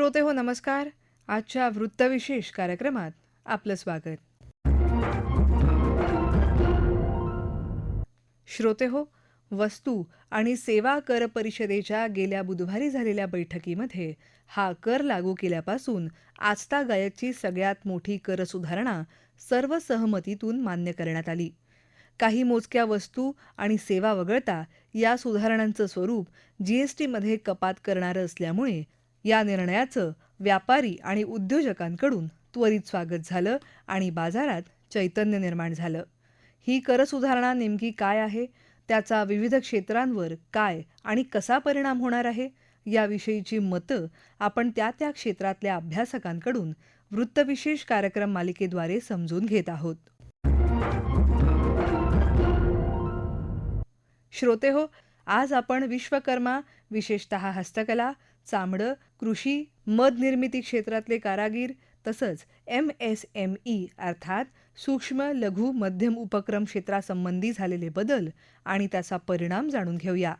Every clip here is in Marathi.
श्रोते हो नमस्कार. आजच्या वृत्तविशेष कार्यक्रमात आपलं स्वागत. श्रोते हो वस्तू आणि सेवा कर परिषदेच्या गेल्या बुधवारी झालेल्या बैठकीमध्ये हा कर लागू केल्यापासून आजतागायतची सगळ्यात मोठी कर सुधारणा सर्व सहमतीतून मान्य करण्यात आली. काही मोजक्या वस्तू आणि सेवा वगळता या सुधारणांचं स्वरूप जीएसटीमध्ये कपात करणारं असल्यामुळे या निर्णयाचं व्यापारी आणि उद्योजकांकडून त्वरित स्वागत झालं आणि बाजारात चैतन्य निर्माण झालं. ही कर सुधारणा नेमकी काय आहे? त्याचा विविध क्षेत्रांवर काय आणि कसा परिणाम होणार आहे? याविषयीची मतं आपण त्या त्या क्षेत्रातल्या अभ्यासकांकडून वृत्तविशेष कार्यक्रम मालिकेद्वारे समजून घेत आहोत. श्रोते हो आज आपण विश्वकर्मा विशेषत हस्तकला चामडं कृषी मध निर्मिती क्षेत्रातले कारागीर तसंच एम एस एम ई अर्थात सूक्ष्म लघु मध्यम उपक्रम क्षेत्रासंबंधी झालेले बदल आणि त्याचा परिणाम जाणून घेऊया.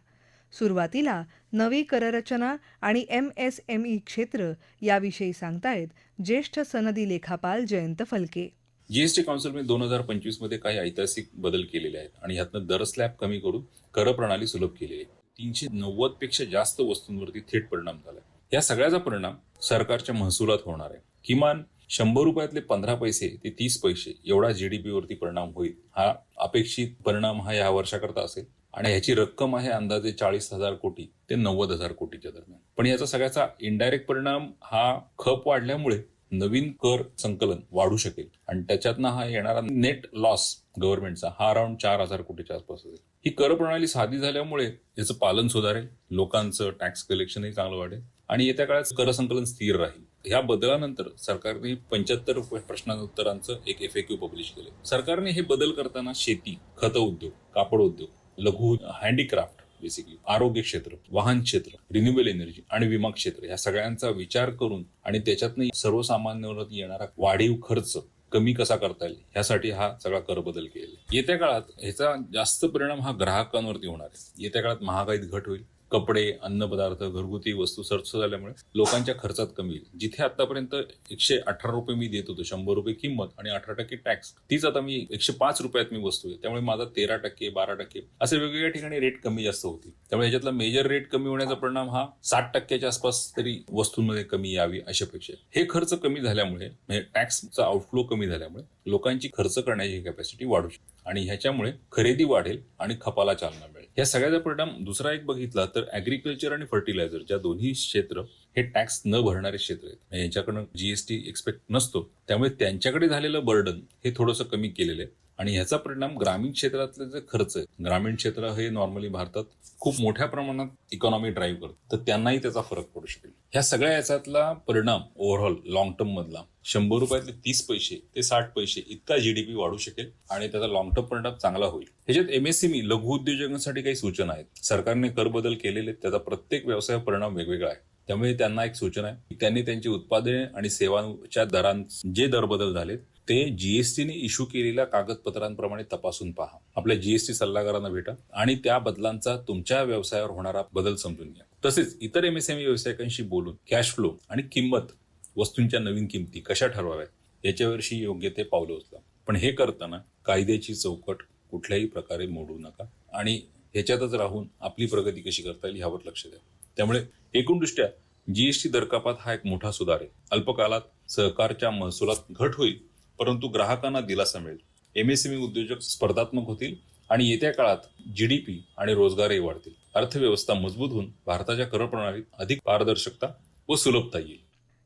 सुरुवातीला नवी कररचना आणि एम एस एम ई क्षेत्र याविषयी सांगतायत ज्येष्ठ सनदी लेखापाल जयंत फलके. जीएसटी काउन्सिलने दोन हजार पंचवीसमध्ये काही ऐतिहासिक बदल केलेले आहेत आणि ह्यातनं दर स्लॅब कमी करून कर प्रणाली सुलभ केली आहे. तीनशे नव्वदपेक्षा जास्त वस्तूंवरती थेट परिणाम झाला या सगळ्याचा परिणाम सरकारच्या महसुलात होणार आहे. किमान शंभर रुपयातले पंधरा पैसे ते तीस पैसे एवढा जीडीपी वरती परिणाम होईल हा अपेक्षित परिणाम हा या वर्षाकरता असेल. आणि ह्याची रक्कम आहे अंदाजे चाळीस हजार कोटी ते नव्वद हजार कोटीच्या दरम्यान. पण याचा सगळ्याचा इनडायरेक्ट परिणाम हा खप वाढल्यामुळे नवीन कर संकलन वाढू शकेल. आणि त्याच्यातनं हा येणारा नेट लॉस गव्हर्नमेंटचा हा अराउंड चार हजार कोटीच्या आसपास असेल. ही कर प्रणाली साधी झाल्यामुळे याचं पालन सुधारेल. लोकांचं टॅक्स कलेक्शनही चांगलं वाढेल. आणि येत्या काळात कर संकलन स्थिर राहील. ह्या बदलानंतर सरकारने पंच्याहत्तर प्रश्नोत्तरांचं एक एफ पब्लिश केलं सरकारने हे बदल करताना शेती खत उद्योग कापड उद्योग लघु हँडीक्राफ्ट बेसिकली आरोग्य क्षेत्र वाहन क्षेत्र रिन्युएबल एनर्जी आणि विमा क्षेत्र या सगळ्यांचा विचार करून आणि त्याच्यातनं सर्वसामान्यांवर येणारा वाढीव खर्च कमी कसा करता येईल ह्यासाठी हा सगळा कर बदल केला येत्या काळात ह्याचा जास्त परिणाम हा ग्राहकांवरती होणार आहे. येत्या काळात महागाईत घट होईल. कपडे अन्नपदार्थ घरगुती वस्तू सर्च झाल्यामुळे लोकांच्या खर्चात कमी येईल. जिथे आतापर्यंत एकशे अठरा रुपये मी देत होतो शंभर रुपये किंमत आणि अठरा टक्के टॅक्स तीच आता मी एकशे पाच रुपयात मी वस्तू आहे. त्यामुळे माझा तेरा टक्के बारा टक्के असे वेगवेगळ्या ठिकाणी रेट कमी जास्त होतील. त्यामुळे याच्यातला मेजर रेट कमी होण्याचा परिणाम हा साठ टक्क्याच्या आसपास तरी वस्तूंमध्ये कमी यावी अशी अपेक्षा आहे. हे खर्च कमी झाल्यामुळे म्हणजे टॅक्सचा आउटफ्लो कमी झाल्यामुळे लोकांची खर्च करण्याची कॅपॅसिटी वाढू शकते. आणि ह्याच्यामुळे खरेदी वाढेल आणि खपाला चालना मिळेल. या सगळ्याचा परिणाम दुसरा एक बघितला तर ऍग्रिकल्चर आणि फर्टिलायझर ज्या दोन्ही क्षेत्र हे टॅक्स न भरणारे क्षेत्र आहेत. म्हणजे यांच्याकडनं जीएसटी एक्सपेक्ट नसतो. त्यामुळे त्यांच्याकडे झालेलं बर्डन हे थोडंसं कमी केलेलं आहे. आणि ह्याचा परिणाम ग्रामीण क्षेत्रातले जे खर्च आहे ग्रामीण क्षेत्र हे नॉर्मली भारतात खूप मोठ्या प्रमाणात इकॉनॉमी ड्राईव्ह करतं. तर त्यांनाही त्याचा फरक पडू शकेल. ह्या सगळ्या याच्यातला परिणाम ओव्हरऑल लॉंग टर्म मधला शंभर रुपयातले तीस पैसे ते साठ पैसे इतका जीडीपी वाढू शकेल आणि त्याचा लॉंग टर्म परिणाम चांगला होईल. ह्याच्यात एमएसएमई लघु उद्योजकांसाठी काही सूचना आहेत. सरकारने कर बदल केलेले त्याचा प्रत्येक व्यवसायावर परिणाम वेगवेगळा आहे. त्यामुळे त्यांना एक सूचना आहे त्यांनी त्यांची उत्पादने आणि सेवांच्या दरांत जे दर बदल झालेत ते जीएसटीने इश्यू केलेल्या कागदपत्रांप्रमाणे तपासून पहा. आपल्या जीएसटी सल्लागारांना भेटा आणि त्या बदलांचा तुमच्या व्यवसायावर होणारा बदल समजून घ्या. तसेच इतर एमएसएमई व्यावसायिकांशी बोलून कॅश फ्लो आणि किंमत वस्तूंच्या नवीन किमती कशा ठरवाव्यात याच्यावरशी योग्य ते पावलं उचला. पण हे करताना कायद्याची चौकट कुठल्याही प्रकारे मोडू नका आणि ह्याच्यातच राहून आपली प्रगती कशी करता येईल ह्यावर लक्ष द्या. त्यामुळे एकूणदृष्ट्या जीएसटी दरकापात हा एक मोठा सुधार आहे. अल्पकालात सहकारच्या महसुलात घट होईल परंतु ग्राहकांना दिलासा मिळेल. एमएसएमई उद्योजक स्पर्धात्मक होतील आणि येत्या काळात जीडीपी आणि रोजगारही वाढतील. अर्थव्यवस्था मजबूत होऊन भारताच्या कर प्रणालीत अधिक पारदर्शकता व सुलभता येईल.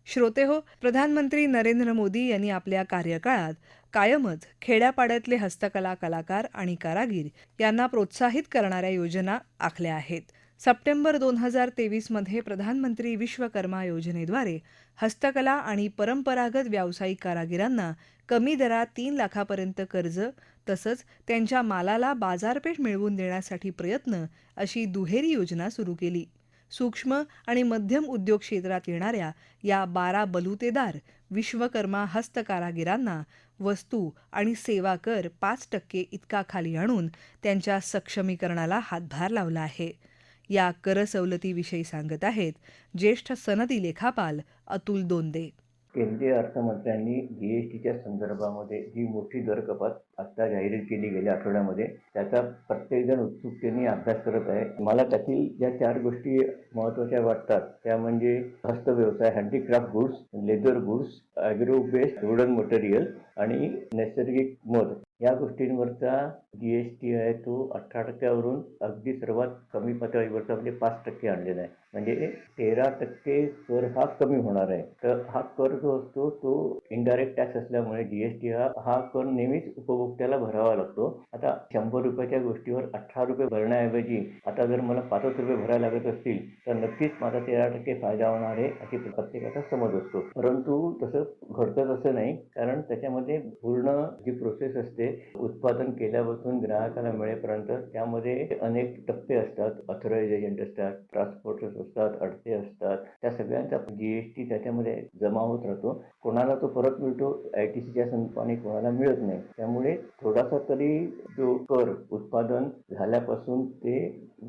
श्रोते हो प्रधानमंत्री नरेंद्र मोदी यांनी आपल्या कार्यकाळात कायमच खेड्यापाड्यातले हस्तकला कलाकार आणि कारागीर यांना प्रोत्साहित करणाऱ्या योजना आखल्या आहेत. सप्टेंबर दोन हजार तेवीसमध्ये प्रधानमंत्री विश्वकर्मा योजनेद्वारे हस्तकला आणि परंपरागत व्यावसायिक कारागिरांना कमी दरात तीन लाखापर्यंत कर्ज तसंच त्यांच्या मालाला बाजारपेठ मिळवून देण्यासाठी प्रयत्न अशी दुहेरी योजना सुरू केली. सूक्ष्म आणि मध्यम उद्योग क्षेत्रात येणाऱ्या या बारा बलुतेदार विश्वकर्मा हस्तकारागिरांना वस्तू आणि सेवा कर पाच टक्के इतका खाली आणून त्यांच्या सक्षमीकरणाला हातभार लावला आहे. या कर सवलतीविषयी सांगत आहेत ज्येष्ठ सनदी लेखापाल अतुल दोंदे. केंद्रीय अर्थमंत्र्यांनी जीएसटीच्या संदर्भामध्ये जी मोठी दर कपात आता जाहीर केली गेल्या आठवड्यामध्ये त्याचा प्रत्येकजण उत्सुकतेने अभ्यास करत आहे. मला त्यातील ज्या चार गोष्टी महत्त्वाच्या वाटतात त्या म्हणजे हस्तव्यवसाय handicraft goods leather goods agro based wooden material आणि नैसर्गिक मध. या गोष्टींवरचा जी एस टी आहे तो अठरा टक्क्यावरून अगदी सर्वात कमी पातळीवरचा म्हणजे पाच टक्के आणलेला आहे. म्हणजे तेरा टक्के कर हा कमी होणार आहे. तर हा कर जो असतो तो इनडायरेक्ट टॅक्स असल्यामुळे जी एस टी हा हा कर नेहमीच उपभोक्त्याला भरावा लागतो. आता शंभर रुपयाच्या गोष्टीवर अठरा रुपये भरण्याऐवजी आता जर मला पाचच रुपये भरायला लागत असतील तर नक्कीच माझा तेरा टक्के फायदा होणार आहे अशी प्रत्येकाचा समज असतो. परंतु तसं घडतं तसं नाही कारण त्याच्यामध्ये पूर्ण जी प्रोसेस असते उत्पादन केल्यापासून ग्राहकाला मिळेपर्यंत त्यामध्ये अनेक टप्पे असतात. ऑथराइज एजंट असतात ट्रान्सपोर्टर्स असतात अडते असतात. त्या सगळ्यांचा जी एस टी त्याच्यामध्ये जमा होत राहतो. कोणाला तो परत मिळतो? आय टी सीच्या संपाने कोणाला मिळत नाही. त्यामुळे थोडासा तरी जो कर उत्पादन झाल्यापासून ते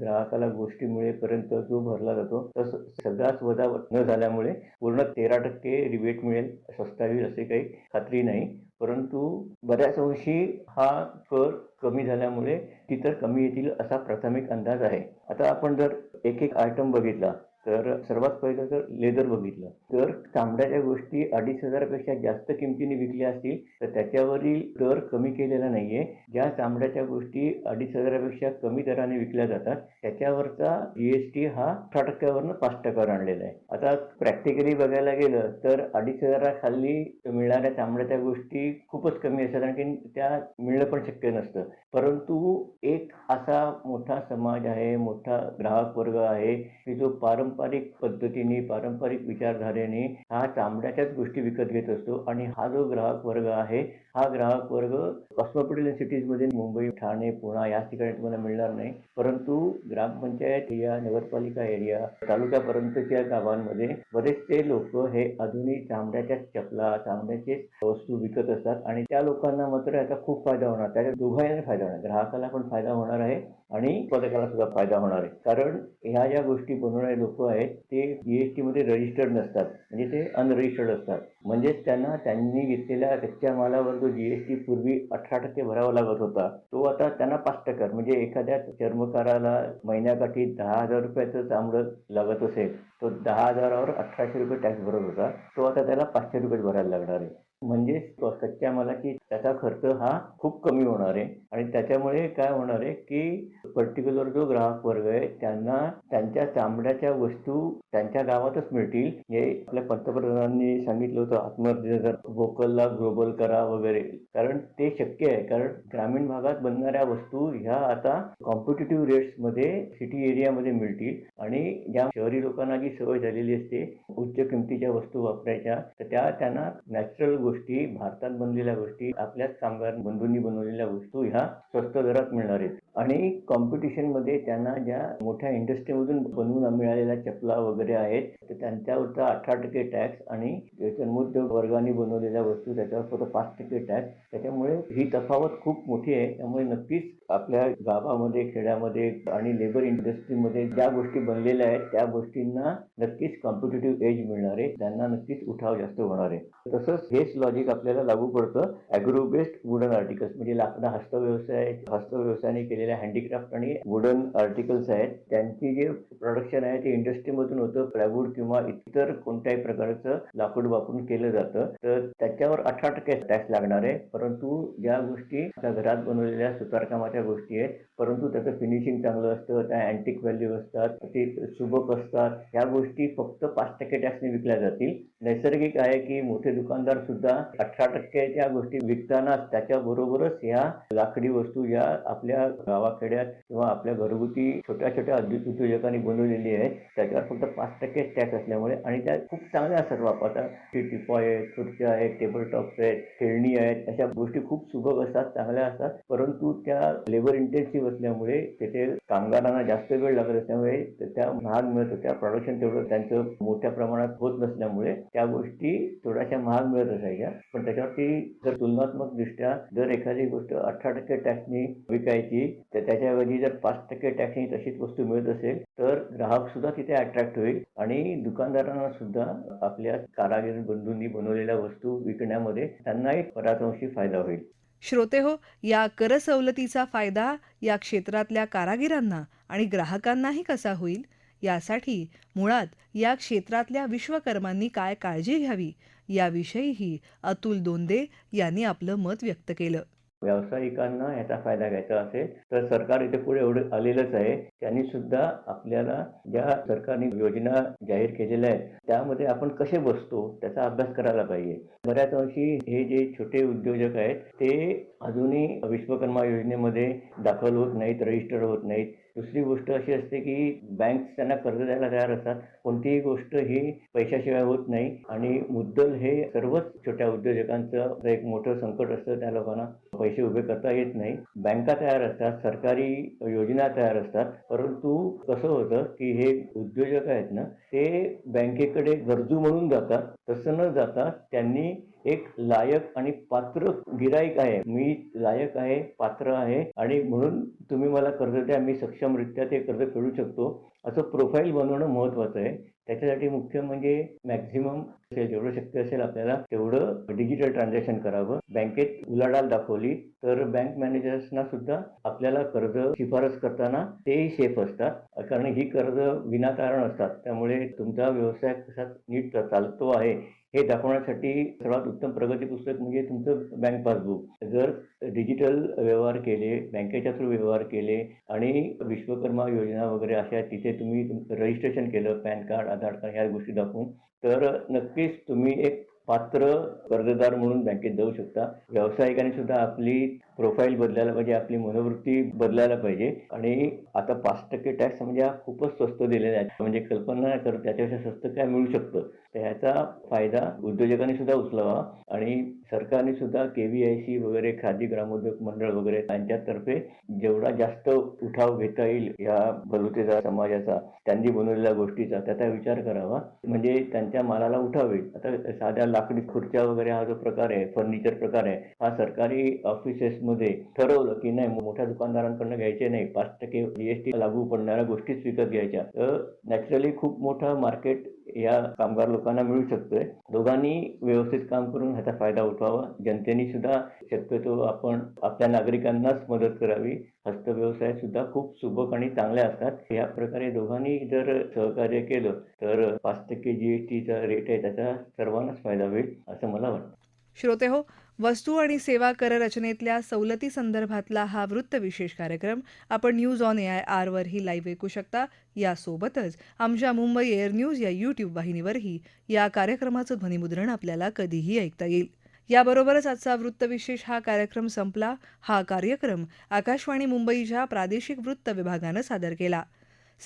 ग्राहकाला गोष्टी मिळेपर्यंत जो भरला जातो तर सगळाच वजा न झाल्यामुळे पूर्ण तेरा टक्के रिबेट मिळेल. स्वस्त होईल असे काही खात्री नाही. परंतु बऱ्याच अंशी हा कर कमी झाल्यामुळे ती तर कमी येतील असा प्राथमिक अंदाज आहे. आता आपण जर एक एक आयटम बघितला तर सर्वात पहिलं तर लेदर बघितलं. तर तांबड्याच्या गोष्टी अडीच हजारापेक्षा जास्त किमतीने विकल्या असतील तर त्याच्यावरील दर कमी केलेला नाहीये. ज्या तांबड्याच्या गोष्टी अडीच हजारापेक्षा कमी दराने विकल्या जातात त्याच्यावरचा जीएसटी हा अठरा टक्क्यावरनं पाच टक्क्यावर आणलेला आहे. आता प्रॅक्टिकली बघायला गेलं तर अडीच हजाराखाली मिळणाऱ्या तांबड्याच्या गोष्टी खूपच कमी असतात आणखी त्या मिळणं पण शक्य नसतं. परंतु एक असा मोठा समाज आहे मोठा ग्राहक वर्ग आहे की जो पारंपरिक पद्धतीने पारंपरिक विचारधारेने हा तांबड्याच्याच गोष्टी विकत घेत असतो. आणि हा जो ग्राहक वर्ग आहे हा ग्राहक वर्ग कॉस्मोपॉलिटन सिटीजमध्ये मुंबई ठाणे पुणे या ठिकाणी तुम्हाला मिळणार नाही. परंतु ग्रामपंचायत एरिया नगरपालिका एरिया तालुक्यापर्यंतच्या गावांमध्ये बरेचसे लोक हे अजूनही तांबड्याच्या चपला तांबड्याचे वस्तू विकत असतात. आणि त्या लोकांना मात्र याचा खूप फायदा होणार. त्याच्या दोघांना फायदा होणार. ग्राहकाला पण फायदा होणार आहे. आणि उत्पादकाला सुद्धा फायदा होणार आहे. कारण ह्या ज्या गोष्टी बनवणारे लोक आहेत ते जीएसटी मध्ये रजिस्टर्ड नसतात. म्हणजे ते अनरजिस्टर्ड असतात. म्हणजेच त्यांना त्यांनी घेतलेल्या कच्च्या मालावर जो जीएसटी पूर्वी अठरा टक्के भरावा लागत होता तो आता त्यांना पाच टक्के म्हणजे एखाद्या चर्मकाराला महिन्याकाठी दहा हजार रुपयाचं चांबडं लागत असेल तो दहा हजारावर अठराशे रुपये टॅक्स भरत होता. तो आता त्याला पाचशे रुपये भरायला लागणार आहे. म्हणजे कच्च्या मालाची त्याचा खर्च हा खूप कमी होणार आहे. आणि त्याच्यामुळे काय होणार आहे की पर्टिक्युलर जो ग्राहक वर्ग आहे त्यांना त्यांच्या चामड्याच्या वस्तू त्यांच्या गावातच मिळतील. हे आपल्या पंतप्रधानांनी सांगितलं होतं आत्मनिर्भर वोकलला ग्लोबल करा वगैरे. कारण ते शक्य आहे. कारण ग्रामीण भागात बनणाऱ्या वस्तू ह्या आता कॉम्पिटेटिव्ह रेट्समध्ये सिटी एरियामध्ये मिळतील. आणि ज्या शहरी लोकांना जी सवय झालेली असते उच्च किमतीच्या वस्तू वापरायच्या तर त्या त्यांना नॅचरल गोष्टी भारतात बनलेल्या गोष्टी आपल्याच कामगार बंधूंनी बनवलेल्या वस्तू ह्या स्वस्त दरात मिळणार आहेत. आणि कॉम्पिटिशनमध्ये त्यांना ज्या मोठ्या इंडस्ट्रीमधून बनवून मिळालेल्या चपला वगैरे आहेत तर त्यांच्यावरचा अठरा टक्के टॅक्स आणि जन्मोद्योग वर्गाने बनवलेल्या वस्तू त्याच्यावर फक्त पाच टक्के टॅक्स त्याच्यामुळे ही तफावत खूप मोठी आहे. त्यामुळे नक्कीच आपल्या गावामध्ये खेड्यामध्ये आणि लेबर इंडस्ट्रीमध्ये ज्या गोष्टी बनलेल्या आहेत त्या गोष्टींना नक्कीच कॉम्पिटेटिव्ह एज मिळणार आहे. त्यांना नक्कीच उठाव जास्त होणार आहे. तसंच लॉजिक आपल्याला लागू पडतं. ॲग्रो बेस्ड वुडन आर्टिकल्स म्हणजे लाकडं हस्तव्यवसाय हस्तव्यवसायाने केलेल्या हँडीक्राफ्ट आणि वुडन आर्टिकल्स आहेत. त्यांची जे प्रोडक्शन आहे ते इंडस्ट्रीमधून होतं. प्लायवूड किंवा इतर कोणत्याही प्रकारचं लाकूड वापरून केलं जातं. तर त्याच्यावर अठरा टक्के टॅक्स लागणार आहे. परंतु ज्या गोष्टी घरात बनवलेल्या सुतारकामाच्या गोष्टी आहेत परंतु त्याचं फिनिशिंग चांगलं असतं त्या अँटिक व्हॅल्यू असतात ते सुबक असतात ह्या गोष्टी फक्त पाच टक्के टॅक्सने विकल्या जातील. नैसर्गिक आहे की मोठे दुकानदार सुद्धा अठरा टक्क्याच्या गोष्टी विकताना त्याच्याबरोबरच ह्या लाकडी वस्तू ज्या आपल्या गावाखेड्यात किंवा आपल्या घरगुती छोट्या छोट्या उद्योग उद्योजकांनी बनवलेली आहे त्याच्यावर फक्त पाच टक्के टॅक्स असल्यामुळे आणि त्या खूप चांगल्या असतात वापरतात टिपॉय आहेत खुर्च्या आहेत टेबल टॉप्स आहेत खेळणी आहेत अशा गोष्टी खूप सुबक असतात चांगल्या असतात. परंतु त्या लेबर इंटेन्सिव्ह असल्यामुळे तिथे कामगारांना जास्त वेळ लागत असल्यामुळे त्या महाग मिळत होत्या. प्रोडक्शन तेवढं त्यांचं मोठ्या प्रमाणात होत नसल्यामुळे त्या गोष्टी थोड्याशा महाग मिळत असायच्या. त्याच्या पण त्याच्यावरती जर तुलनात्मक दृष्ट्या जर एखादी गोष्ट अठरा टक्के टॅक्सनी विकायची तर त्याच्याऐवजी जर पाच टक्के टॅक्सनी तशीच वस्तू मिळत असेल तर ग्राहक सुद्धा तिथे अट्रॅक्ट होईल. आणि दुकानदारांना सुद्धा आपल्या कारागीर बंधूंनी बनवलेल्या वस्तू विकण्यामध्ये त्यांनाही बऱ्याच अंशी फायदा होईल. श्रोते हो या कर सवलतीचा फायदा या क्षेत्रातल्या कारागिरांना आणि ग्राहकांनाही कसा होईल? यासाठी मुळात या क्षेत्रातल्या विश्वकर्मांनी काय काळजी घ्यावी याविषयीही अतुल दोंदे यांनी आपलं मत व्यक्त केलं. व्यावसायिकांना याचा फायदा घ्यायचा असेल तर सरकार इथे पुढे एवढं आलेलंच आहे. त्यांनी सुद्धा आपल्याला ज्या सरकारने योजना जाहीर केलेल्या आहेत त्यामध्ये आपण कसे बसतो त्याचा अभ्यास करायला पाहिजे. बऱ्याच अंशी हे जे छोटे उद्योजक आहेत ते अजूनही विश्वकर्मा योजनेमध्ये दाखल होत नाहीत रजिस्टर होत नाहीत. दुसरी गोष्ट अशी असते की बँक त्यांना कर्ज द्यायला तयार असतात. कोणतीही गोष्ट ही पैशाशिवाय होत नाही. आणि मुद्दल हे सर्वच छोट्या उद्योजकांचं एक मोठं संकट असतं. त्या लोकांना पैसे उभे करता येत नाही. बँका तयार असतात. सरकारी योजना तयार असतात. परंतु कसं होतं की हे उद्योजक आहेत ना ते बँकेकडे गरजू म्हणून जातात. तसं न जाता त्यांनी एक लायक आणि पात्र गिराईक आहे. मी लायक आहे पात्र आहे आणि म्हणून तुम्ही मला कर्ज द्या. मी सक्षमरित्या ते कर्ज फेडू शकतो. असं प्रोफाईल बनवणं महत्वाचं आहे. त्याच्यासाठी मुख्य म्हणजे मॅक्झिमम जेवढं शक्य असेल आपल्याला तेवढं डिजिटल ट्रान्झॅक्शन करावं. बँकेत उलाढाल दाखवली तर बँक मॅनेजर्सना सुद्धा आपल्याला कर्ज शिफारस करताना ते सेफ असतात. कारण ही कर्ज विनाकारण असतात. त्यामुळे तुमचा व्यवसाय कसा नीट चालतो आहे हे दाखवण्यासाठी सर्वात उत्तम प्रगती पुस्तक म्हणजे तुमचं बँक पासबुक जर डिजिटल व्यवहार केले बँकेच्या थ्रू व्यवहार केले आणि विश्वकर्मा योजना वगैरे अशा तिथे तुम्ही रजिस्ट्रेशन केलं पॅन कार्ड आधार कार्ड ह्या गोष्टी दाखवून तर नक्कीच तुम्ही एक पात्र कर्जदार म्हणून बँकेत जाऊ शकता. व्यावसायिकांनी सुद्धा आपली प्रोफाईल बदलायला पाहिजे आपली मनोवृत्ती बदलायला पाहिजे. आणि आता पाच टक्के टॅक्स म्हणजे हा खूपच स्वस्त दिलेला आहे. म्हणजे कल्पना नाही करत त्याच्यापेक्षा स्वस्त काय मिळू शकतं. तर ह्याचा फायदा उद्योजकांनी सुद्धा उचलावा आणि सरकारने सुद्धा के व्ही आय सी वगैरे खादी ग्रामोद्योग मंडळ वगैरे यांच्यातर्फे जेवढा जास्त उठाव घेता येईल या बलुतेचा समाजाचा त्यांनी बनवलेल्या गोष्टीचा त्याचा विचार करावा. म्हणजे त्यांच्या मालाला उठाव येईल. आता साध्या लाकडी खुर्च्या वगैरे हा जो प्रकार आहे फर्निचर प्रकार आहे हा सरकारी ऑफिसेस मध्ये ठरवलं की नाही मोठ्या दुकानदारांकडनं घ्यायचे नाही पाच टक्के जीएसटी लागू पडणाऱ्या गोष्टीच विकत घ्यायच्या. तर नॅचरली खूप मोठं मार्केट या कामगार लोकांना मिळू शकतोय. दोघांनी व्यवस्थित काम करून ह्याचा फायदा उठवावा. जनतेने सुद्धा शक्यतो आपण आपल्या नागरिकांनाच मदत करावी. हस्तव्यवसाय सुद्धा खूप सुबक आणि चांगले असतात. या प्रकारे दोघांनी जर सहकार्य केलं तर पाच टक्के जीएसटीचा रेट आहे त्याचा सर्वांनाच फायदा होईल असं मला वाटतं. श्रोते हो वस्तू आणि सेवा कर रचनेतल्या सवलती संदर्भातला हा वृत्तविशेष कार्यक्रम आपण न्यूज ऑन ए आय आरवरही लाईव्ह ऐकू शकता. यासोबतच आमच्या मुंबई एअर न्यूज या यूट्यूब वाहिनीवरही या कार्यक्रमाचं ध्वनिमुद्रण आपल्याला कधीही ऐकता येईल. याबरोबरच आजचा वृत्तविशेष हा कार्यक्रम संपला. हा कार्यक्रम आकाशवाणी मुंबईच्या प्रादेशिक वृत्त विभागानं सादर केला.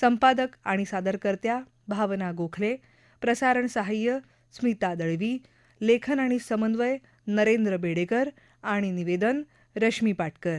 संपादक आणि सादरकर्त्या भावना गोखले प्रसारण सहाय्य स्मिता दळवी लेखन आणि समन्वय नरेंद्र बेडेकर आणि निवेदन रश्मी पाटकर.